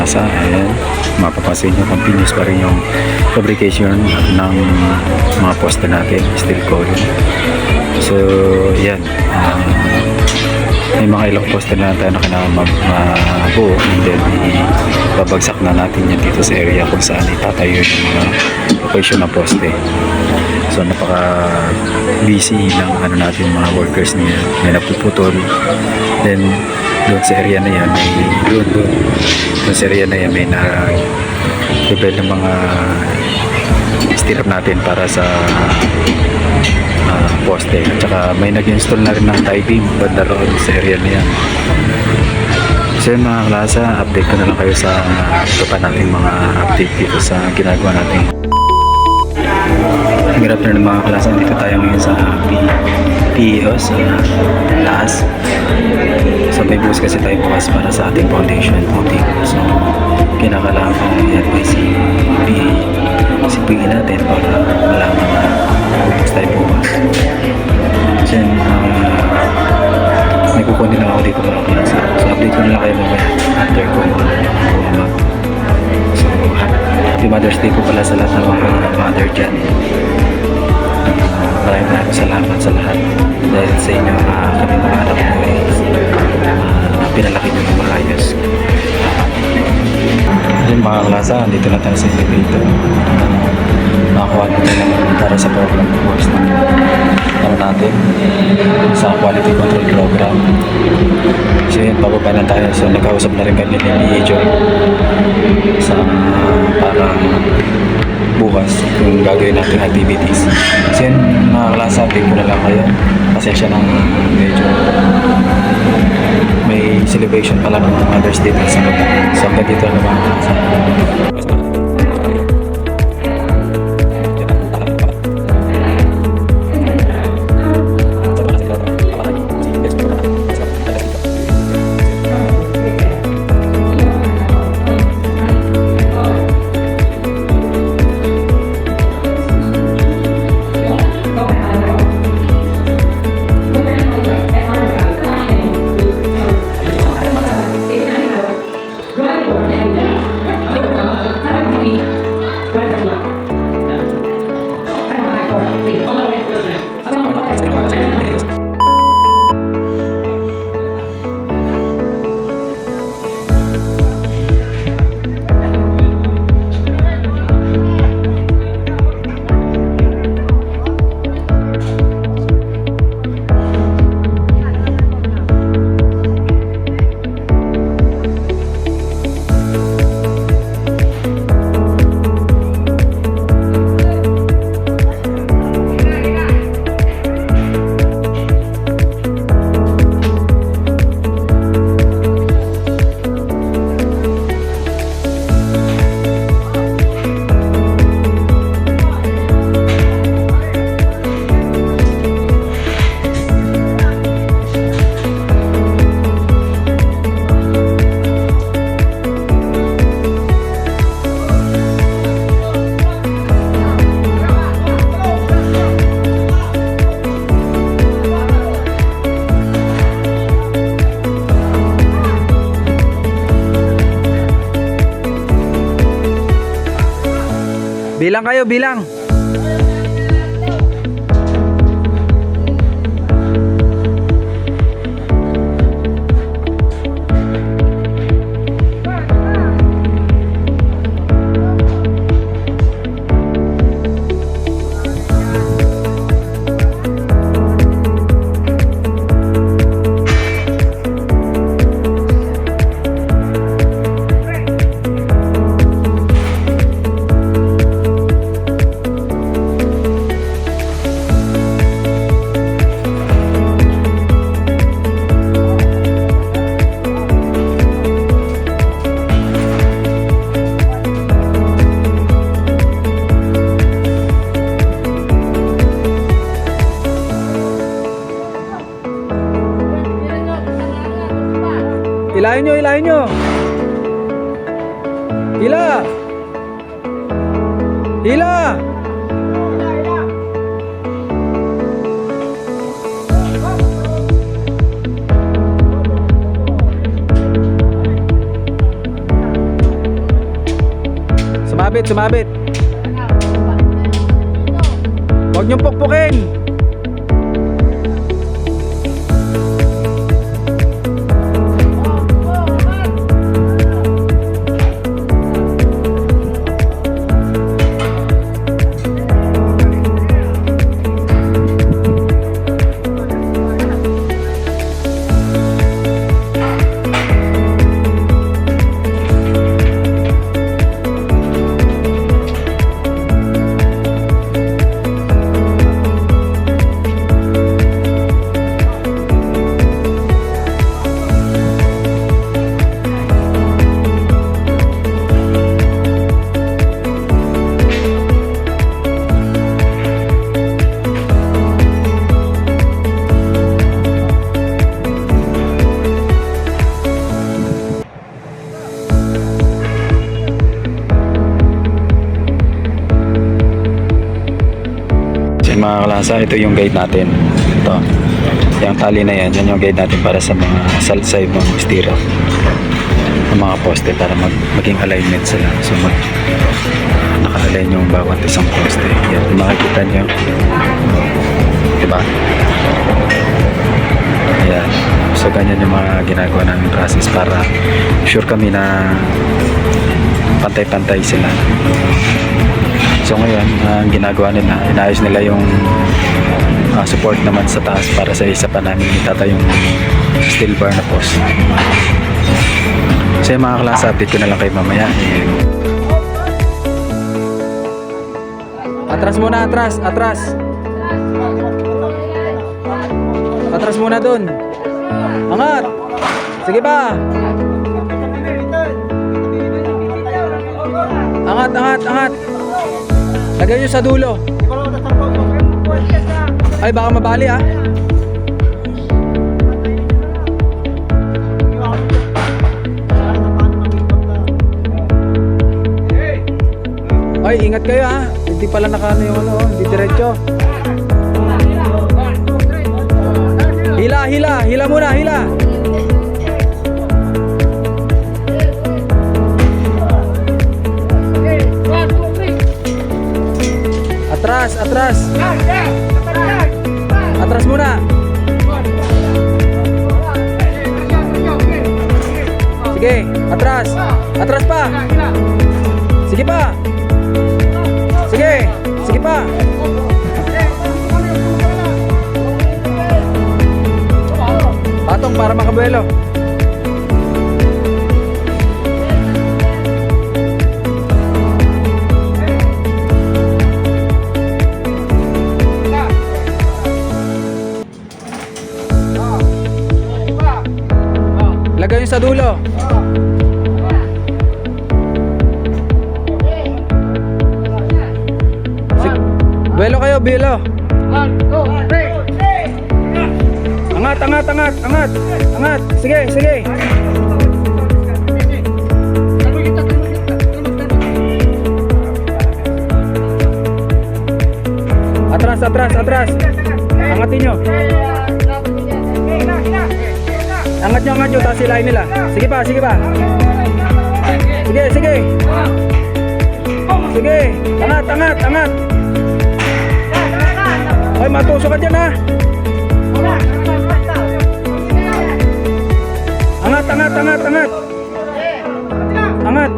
kalasa. Ayan, mapapansin nyo, continuous pa rin yung fabrication ng mga poste natin, steel column. So, yan. Um, may mga ilang poste na tayo na kailangan magbuo and then babagsak na natin yan dito sa area kung saan itatayo yung mga location ng poste. So napaka busy ng ano natin mga workers niya. May napuputol. Then doon sa area na yan, may doon doon. Doon sa area na yan, may na prepare ng mga stirrup natin para sa ah, poste. At saka may nag-install na rin ng tie beam banda roon sa area na yan. So yun mga klasa, update ko na lang kayo sa uh, ito pa natin mga update dito sa ginagawa natin. Good afternoon mga klasa, dito tayo ngayon sa PEO sa taas. So may bukas kasi tayo bukas para sa ating foundation footing. So kinakailangan ko i-advise si PE, si PE natin para malaman na bukas tayo bukas. Yun, uh, may kukunin lang ako dito mga klasa. So update ko na lang kayo mamaya after ko bumabag. So happy Mother's Day po pala sa lahat ng mga mother dyan. Uh, maraming maraming salamat sa lahat dahil sa inyo uh, kami pinalaki nyo ng maayos. Yun mga klasa, dito na tayo sa elevator. Uh, nakakuha na tayo ng para sa program course na ano natin sa quality control program. So yun, pababa na tayo. So nagkausap na rin kami ni Joy sa parang bukas kung gagawin natin activities. So yun, mga klasa, update ko na lang kayo. Pasensya ng medyo celebration pala ng Mother's Day sa baba. So hanggang Bilang kayo, bilang. Hila! Sumabit, sumabit. Huwag niyong pukpukin. Mga kalasa, ito yung guide natin. Ito. Yung tali na yan, yan yung guide natin para sa mga side ng stira. Ng mga poste para mag, maging alignment sila. So mag, naka-align yung bawat isang poste. Yan, makikita nyo. Diba? Ayan. So ganyan yung mga ginagawa namin process para sure kami na pantay-pantay sila. So ngayon, ang ginagawa nila, inayos nila yung ah, support naman sa taas para sa isa pa namin itata yung steel bar na post. So yung mga klase, update ko na lang kayo mamaya. Atras muna, atras, atras. Atras muna dun. Angat. Sige pa. Angat, angat, angat. Lagay nyo sa dulo. Ay, baka mabali ah. Ay, ingat kayo ah. Hindi pala nakano yung ano, hindi diretso. Hila, hila, hila muna, hila. Atras, atras. Atras muna. Sige, atras. Atras pa. Sige pa. Sige, sige pa. Patong para makabuelo. Lagay yung sa dulo. Sig- Buelo kayo, buelo. Angat, angat, angat, angat. Angat. Sige, sige. Atras, atras, atras. Angatin nyo. Angat nyo, angat nyo. Tapos silain nila. Sige pa, sige pa. Sige, sige. Sige. Angat, angat, angat. Hoy, matusok ka dyan ha. Angat, angat, angat, angat. Angat.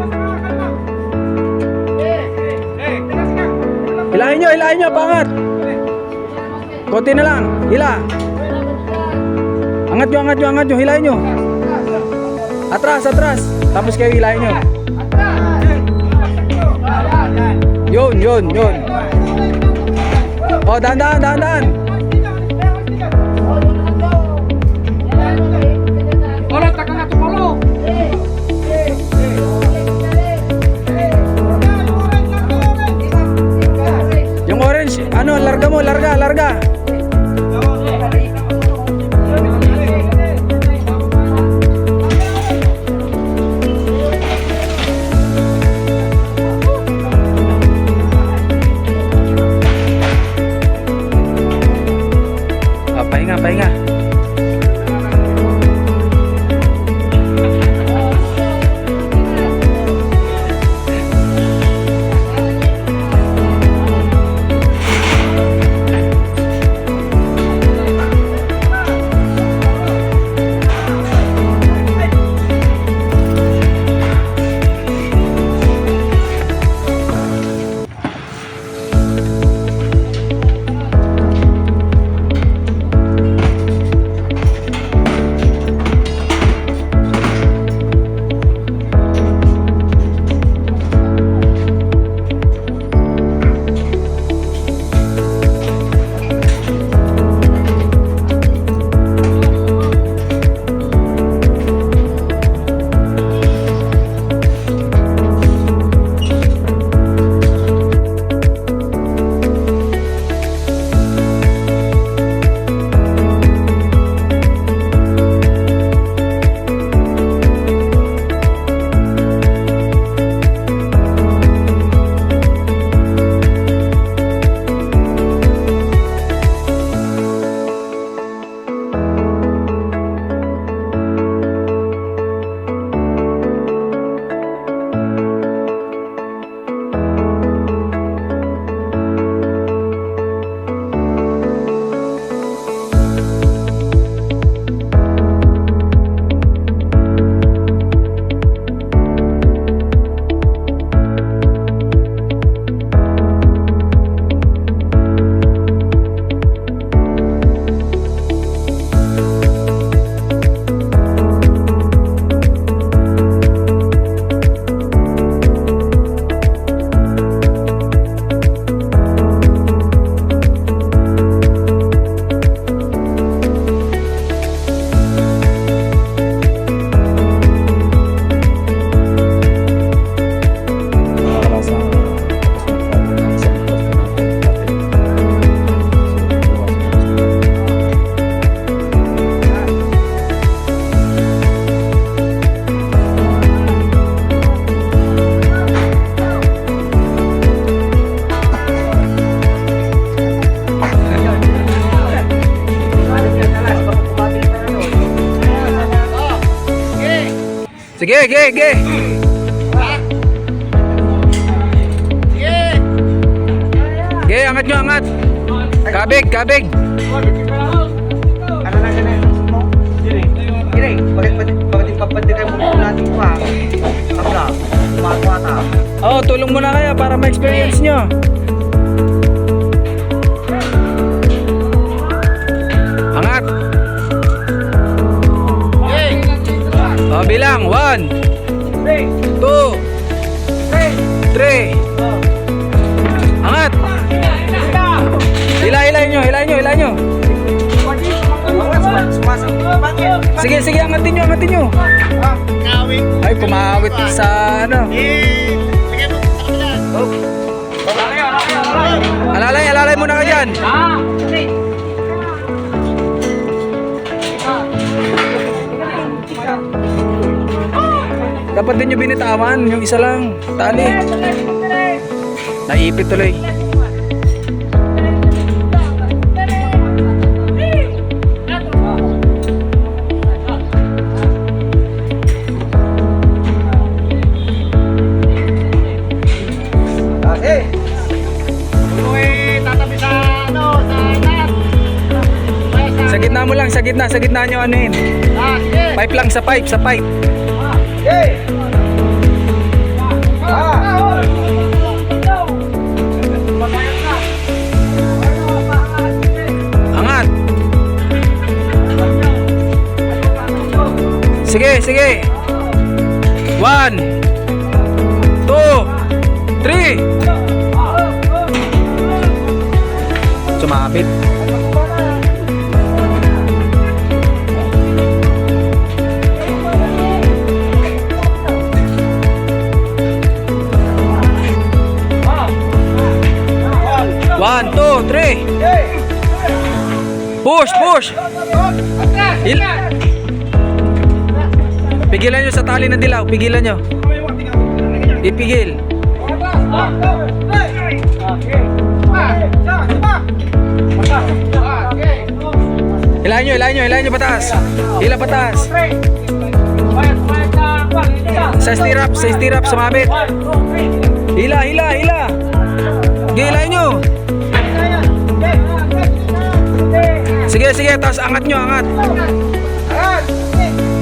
Hilahin nyo, hilahin nyo, pangat. Konti na lang, hila. Angat nyo, angat nyo, angat nyo, hilahin nyo. Atras, atras. Tapos kayo hilahin nyo. Yun, yun, yun. Oh, dahan, dahan, dahan, dahan. Sige, sige, sige. Sige, angat nyo, angat. Kabig, kabig. Ano na ganun? Gire, bakit bakit bakit papatid kayo mo natin pa? Sabla, kumakuha ta. Oh, tulong mo na kaya para ma-experience nyo. Sige, sige, angatin nyo, angatin nyo. Ay, kumawit sa ano. Alalay, alalay muna ka dyan. Dapat din yung binitawan, yung isa lang, tali. Naipit tuloy. Sa gitna, sa gitna nyo ano yun. Ah. Pipe lang, sa pipe, sa pipe. Eh. 1, 2, 3. Push, push. Il Pigilan nyo sa tali ng dilaw. Pigilan nyo. Ipigil. Ilahin nyo, ilahin nyo, ilahin nyo pataas. Hila pataas. Sa stirrup, sa stirrup, sumabit. Hila, hila, hila. Gilahin nyo. Hila. Sige, sige, tapos angat nyo, angat.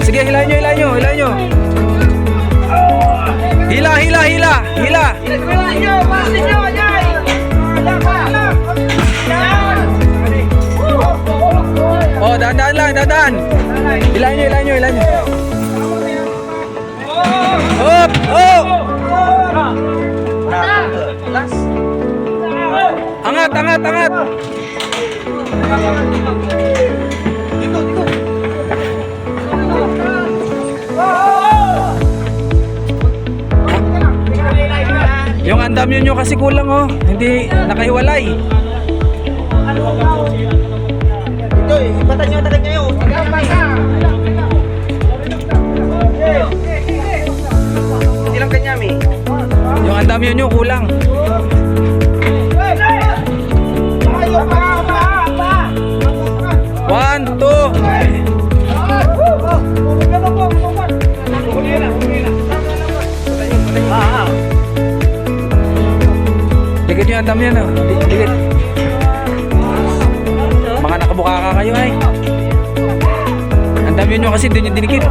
Sige, hilahin nyo, hilahin nyo, hilahin nyo. Hila, hila, hila, hila. Oh, dahan-dahan lang, dahan-dahan. Hilahin nyo, hilahin nyo, hilahin nyo. Hop, hop. Angat, angat, angat. Yung andam yun yung kasi kulang oh. Hindi nakahiwalay. Ito, ipatan nyo talaga ngayon. Ilang kanyami? Yung andam yun yung kulang. Andam yun oh. Di- Dikit. Mga nakabuka ka kayo ay. Andam yun yung kasi doon yung dinikit.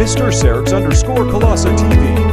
Mr. Sergs underscore Colossa TV.